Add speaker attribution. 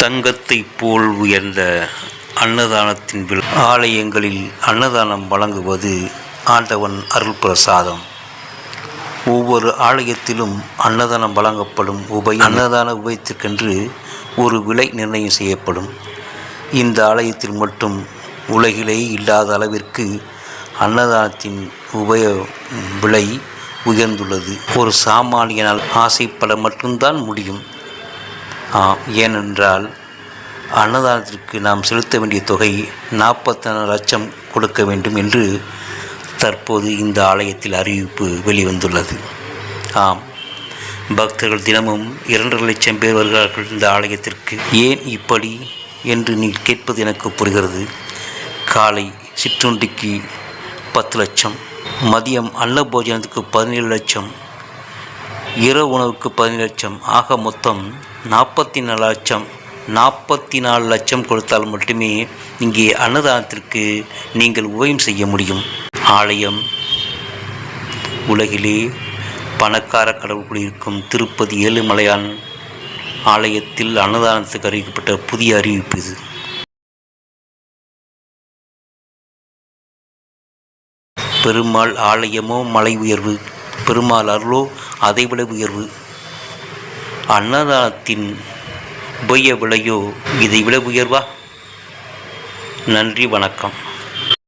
Speaker 1: தங்கத்தைப் போல் உயர்ந்த அன்னதானத்தின் வில். ஆலயங்களில் அன்னதானம் வழங்குவது ஆண்டவன் அருள் பிரசாதம். ஒவ்வொரு ஆலயத்திலும் அன்னதானம் வழங்கப்படும் உபய அன்னதான உபயத்திற்கென்று ஒரு விலை நிர்ணயம் செய்யப்படும். இந்த ஆலயத்தில் மட்டும் உலகிலே இல்லாத அளவிற்கு அன்னதானத்தின் உபய விலை உயர்ந்துள்ளது. ஒரு சாமானியனால் ஆசைப்பட மட்டும்தான் முடியும். ஏனென்றால் அன்னதானத்திற்கு நாம் செலுத்த வேண்டிய தொகை நாற்பத்தி நாலு லட்சம் கொடுக்க வேண்டும் என்று தற்போது இந்த ஆலயத்தில் அறிவிப்பு வெளிவந்துள்ளது. ஆம் பக்தர்கள் தினமும் இரண்டரை லட்சம் பேர் வருகிறார்கள் இந்த ஆலயத்திற்கு. ஏன் இப்படி என்று நீ கேட்பது எனக்கு புரிகிறது. காலை சிற்றுண்டிக்கு பத்து லட்சம் மதியம் அன்ன போஜனத்துக்கு பதினேழு லட்சம் இரவு உணவுக்கு பதினேழு லட்சம் ஆக மொத்தம் நாற்பத்தி நாலு லட்சம் நாற்பத்தி நாலு லட்சம் கொடுத்தால் மட்டுமே இங்கே அன்னதானத்திற்கு நீங்கள் உபயம் செய்ய முடியும். ஆலயம். உலகிலே பணக்கார கடவுள் இருக்கும் திருப்பதி ஏழுமலையான் ஆலயத்தில் அன்னதானத்துக்கு அறிவிக்கப்பட்ட புதிய அறிவிப்பு இது. பெருமாள் ஆலயமோ மலை உயர்வு பெருமாள் அருளோ அதைவிட உயர்வு. அன்னதானத்தின் உபய விலையோ இதை விட உயர்வா நன்றி வணக்கம்.